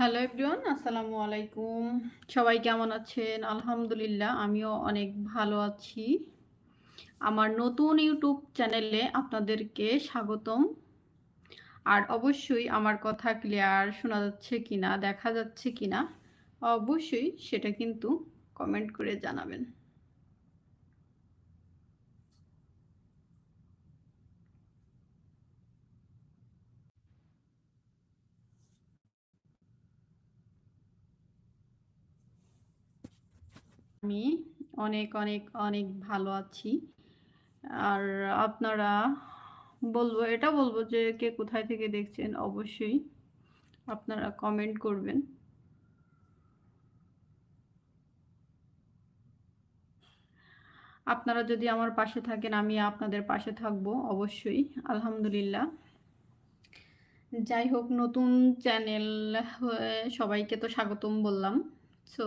Hello everyone, আসসালামু আলাইকুম। সবাই কেমন আছেন? আলহামদুলিল্লাহ, আমিও অনেক ভালো আছি। আমার নতুন ইউটিউব চ্যানেলে আপনাদেরকে স্বাগতম। আর অবশ্যই আমার কথা ক্লিয়ার শোনা যাচ্ছে কিনা, দেখা যাচ্ছে কিনা, অবশ্যই সেটা কিন্তু কমেন্ট করে জানাবেন। আমি অনেক অনেক অনেক ভালো আছি। আর আপনারা বলব, এটা বলব যে কে কোথায় থেকে দেখছেন অবশ্যই আপনারা কমেন্ট করবেন। আপনারা যদি আমার পাশে থাকেন, আমি আপনাদের পাশে থাকব অবশ্যই, আলহামদুলিল্লাহ। যাই হোক, নতুন চ্যানেল সবাইকে তো স্বাগতম বললাম। সো